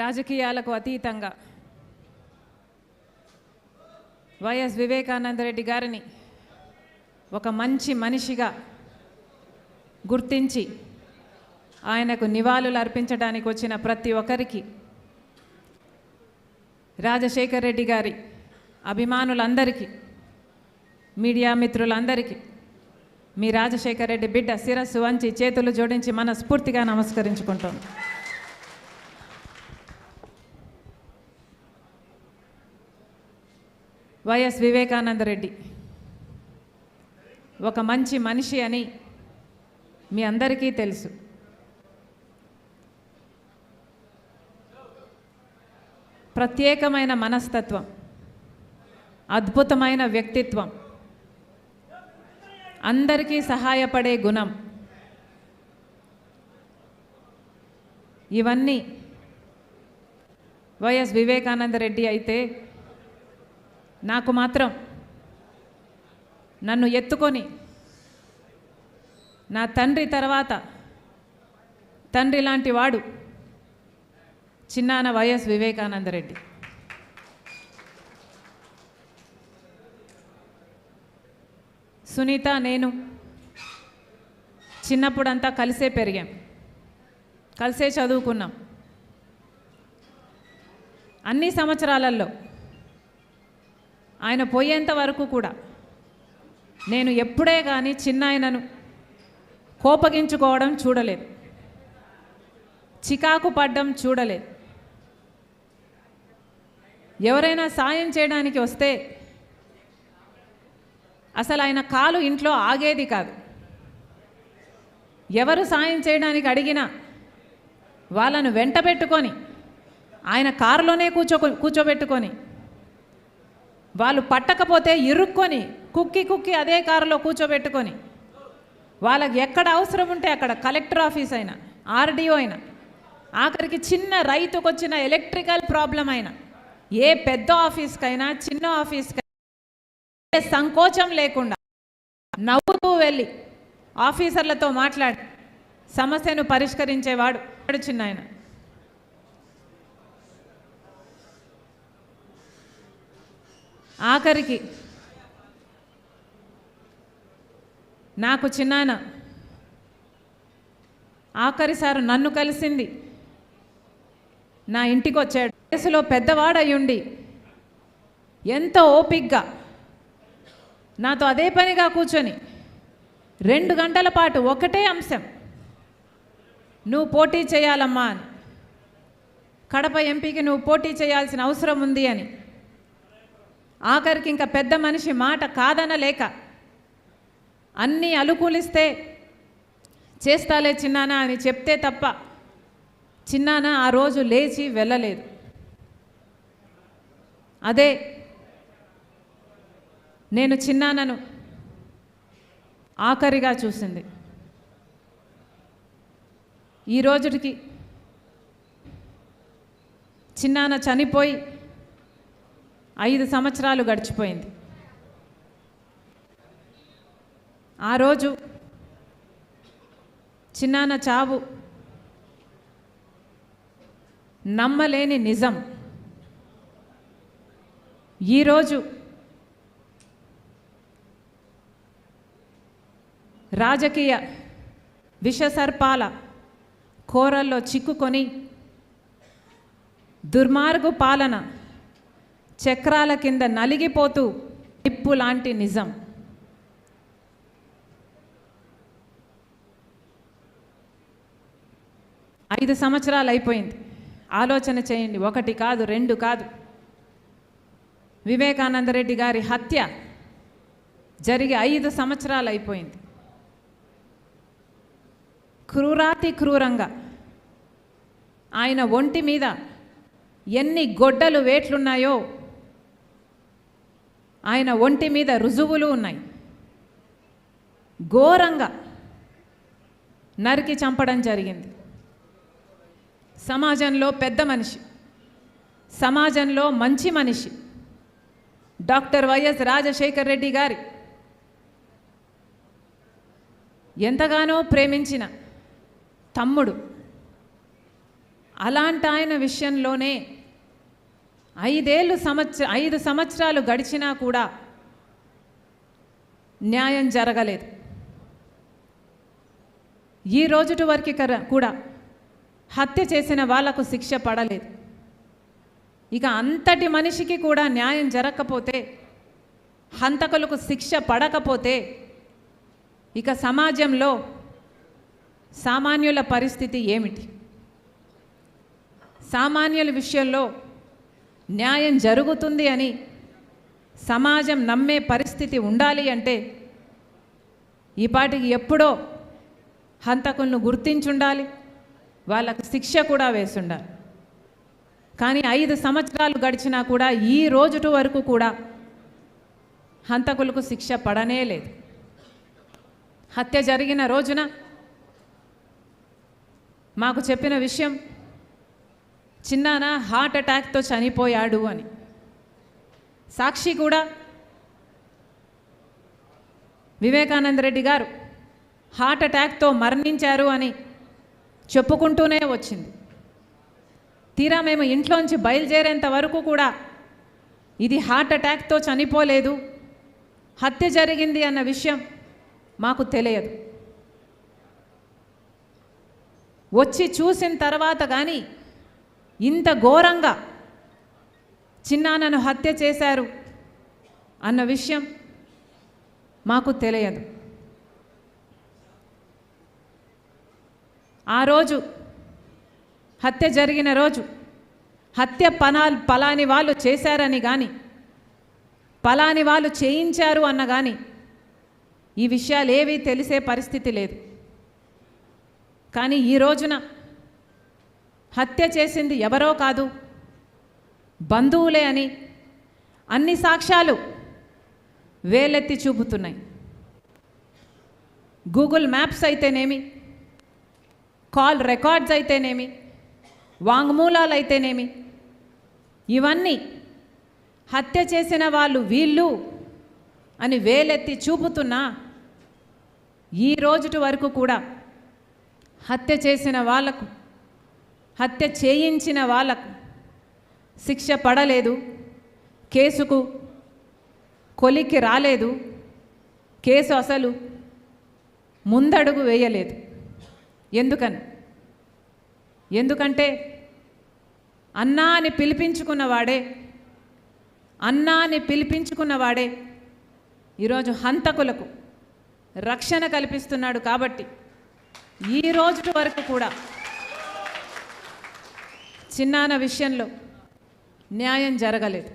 రాజకీయాలకు అతీతంగా. వైఎస్ వివేకానందరెడ్డి గారిని ఒక మంచి మనిషిగా గుర్తించి ఆయనకు నివాళులు అర్పించడానికి వచ్చిన ప్రతి ఒక్కరికి రాజశేఖర్ రెడ్డి గారి అభిమానులందరికీ మీడియా మిత్రులందరికీ మీ రాజశేఖర్ రెడ్డి బిడ్డ శిరస్సు వంచి చేతులు జోడించి మనస్ఫూర్తిగా నమస్కరించుకుంటాం వైఎస్ వివేకానందరెడ్డి ఒక మంచి మనిషి అని మీ అందరికీ తెలుసు. ప్రత్యేకమైన మనస్తత్వం అద్భుతమైన వ్యక్తిత్వం అందరికీ సహాయపడే గుణం. ఇవన్నీ వైఎస్ వివేకానంద రెడ్డి అయితే నాకు మాత్రం నన్ను ఎత్తుకొని నా తండ్రి తర్వాత తండ్రి లాంటి వాడు చిన్నాన వైఎస్ వివేకానంద రెడ్డి సునీత నేను చిన్నప్పుడంతా కలిసే పెరిగాం. కలిసే చదువుకున్నాం. అన్ని సంవత్సరాలలో ఆయన పోయేంత వరకు కూడా నేను ఎప్పుడే కానీ చిన్న ఆయనను కోపగించుకోవడం చూడలేదు. చికాకు పడ్డం చూడలేదు. ఎవరైనా సాయం చేయడానికి వస్తే అసలు ఆయన కాలు ఇంట్లో ఆగేది కాదు. ఎవరు సాయం చేయడానికి అడిగినా వాళ్ళను వెంట పెట్టుకొని ఆయన కారులోనే కూర్చో కూర్చోబెట్టుకొని వాళ్ళు పట్టకపోతే ఇరుక్కొని కుక్కి కుక్కి అదే కారులో కూర్చోబెట్టుకొని వాళ్ళకి ఎక్కడ అవసరం ఉంటే అక్కడ కలెక్టర్ ఆఫీస్ అయినా ఆర్డీఓ అయినా ఆఖరికి చిన్న రైతుకు వచ్చిన ఎలక్ట్రికల్ ప్రాబ్లం అయినా ఏ పెద్ద ఆఫీస్కైనా చిన్న ఆఫీస్కైనా ఏ సంకోచం లేకుండా నవ్వుతూ వెళ్ళి ఆఫీసర్లతో మాట్లాడి సమస్యను పరిష్కరించేవాడు వాడు చిన్న ఆయన ఆఖరికి నాకు చిన్నాయన ఆఖరిసారి నన్ను కలిసింది నా ఇంటికి వచ్చాడు వయసులో పెద్దవాడయ్యుండి ఎంతో ఓపిగ్గా నాతో అదే పనిగా కూర్చొని రెండు గంటల పాటు ఒకటే అంశం నువ్వు పోటీ చేయాలమ్మా అని. కడప ఎంపీకి నువ్వు పోటీ చేయాల్సిన అవసరం ఉంది అని. ఆఖరికి ఇంకా పెద్ద మనిషి మాట కాదనలేక అన్నీ అనుకూలిస్తే చేస్తాలే చిన్నానా అని చెప్తే తప్ప చిన్నాన ఆ రోజు లేచి వెళ్ళలేదు. అదే నేను చిన్నానను ఆఖరిగా చూసింది. ఈ రోజుకి చిన్నాన చనిపోయి ఐదు సంవత్సరాలు గడిచిపోయింది. ఆ రోజు చిన్నాన చావు నమ్మలేని నిజం. ఈరోజు రాజకీయ విషసర్పాల కోరల్లో చిక్కుకొని దుర్మార్గు పాలన చక్రాల కింద నలిగిపోతూ నిప్పు లాంటి నిజం. ఐదు సంవత్సరాలు అయిపోయింది. ఆలోచన చేయండి. ఒకటి కాదు రెండు కాదు. వివేకానందరెడ్డి గారి హత్య జరిగి ఐదు సంవత్సరాలు అయిపోయింది. క్రూరాతి క్రూరంగా ఆయన ఒంటి మీద ఎన్ని గొడ్డలు వేట్లున్నాయో ఆయన ఒంటి మీద రుజువులు ఉన్నాయి. ఘోరంగా నరికి చంపడం జరిగింది. సమాజంలో పెద్ద మనిషి సమాజంలో మంచి మనిషి డాక్టర్ వైఎస్ రాజశేఖర్ రెడ్డి గారి ఎంతగానో ప్రేమించిన తమ్ముడు. అలాంటి ఆయన విషయంలోనే ఐదేళ్ళు సంవత్సర ఐదు సంవత్సరాలు గడిచినా కూడా న్యాయం జరగలేదు. ఈ రోజుటి వరకు కర- కూడా హత్య చేసిన వాళ్ళకు శిక్ష పడలేదు. ఇక అంతటి మనిషికి కూడా న్యాయం జరగకపోతే హంతకులకు శిక్ష పడకపోతే ఇక సమాజంలో సామాన్యుల పరిస్థితి ఏమిటి? సామాన్యుల విషయంలో న్యాయం జరుగుతుంది అని సమాజం నమ్మే పరిస్థితి ఉండాలి అంటే ఈపాటికి ఎప్పుడో హంతకులను గుర్తించుండాలి వాళ్ళకు శిక్ష కూడా వేసుండాలి. కానీ ఐదు సంవత్సరాలు గడిచినా కూడా ఈ రోజుటి వరకు కూడా హంతకులకు శిక్ష పడనే లేదు. హత్య జరిగిన రోజున మాకు చెప్పిన విషయం చిన్నాన హార్ట్ అటాక్తో చనిపోయాడు అని. సాక్షి కూడా వివేకానంద రెడ్డి గారు హార్ట్ అటాక్తో మరణించారు అని చెప్పుకుంటూనే వచ్చింది. తీరా మేము ఇంట్లోంచి బయలుదేరేంత వరకు కూడా ఇది హార్ట్ అటాక్తో చనిపోలేదు హత్య జరిగింది అన్న విషయం మాకు తెలియదు. వచ్చి చూసిన తర్వాత కానీ ఇంత ఘోరంగా చిన్నాన్నను హత్య చేశారు అన్న విషయం మాకు తెలియదు. ఆ రోజు హత్య జరిగిన రోజు హత్య పనా పలాని వాళ్ళు చేశారని కానీ పలాని వాళ్ళు చేయించారు అన్న కానీ ఈ విషయాలు ఏవీ తెలిసే పరిస్థితి లేదు. కానీ ఈ రోజున హత్య చేసింది ఎవరో కాదు. బంధువులే అని అన్ని సాక్ష్యాలు వేలెత్తి చూపుతున్నాయి. గూగుల్ మ్యాప్స్ అయితేనేమి కాల్ రికార్డ్స్ అయితేనేమి వాంగ్మూలాలు అయితేనేమి ఇవన్నీ హత్య చేసిన వాళ్ళు వీళ్ళు అని వేలెత్తి చూపుతున్నా ఈ రోజుటి వరకు కూడా హత్య చేసిన వాళ్ళకు హత్య చేయించిన వాళ్ళకు శిక్ష పడలేదు కేసుకు కొలిక్కి రాలేదు కేసు అసలు ముందడుగు వేయలేదు. ఎందుకని? ఎందుకంటే అన్నా అని పిలిపించుకున్నవాడే అన్నా అని పిలిపించుకున్నవాడే ఈరోజు హంతకులకు రక్షణ కల్పిస్తున్నాడు కాబట్టి ఈ రోజు వరకు కూడా చిన్నాన విషయంలో న్యాయం జరగలేదు.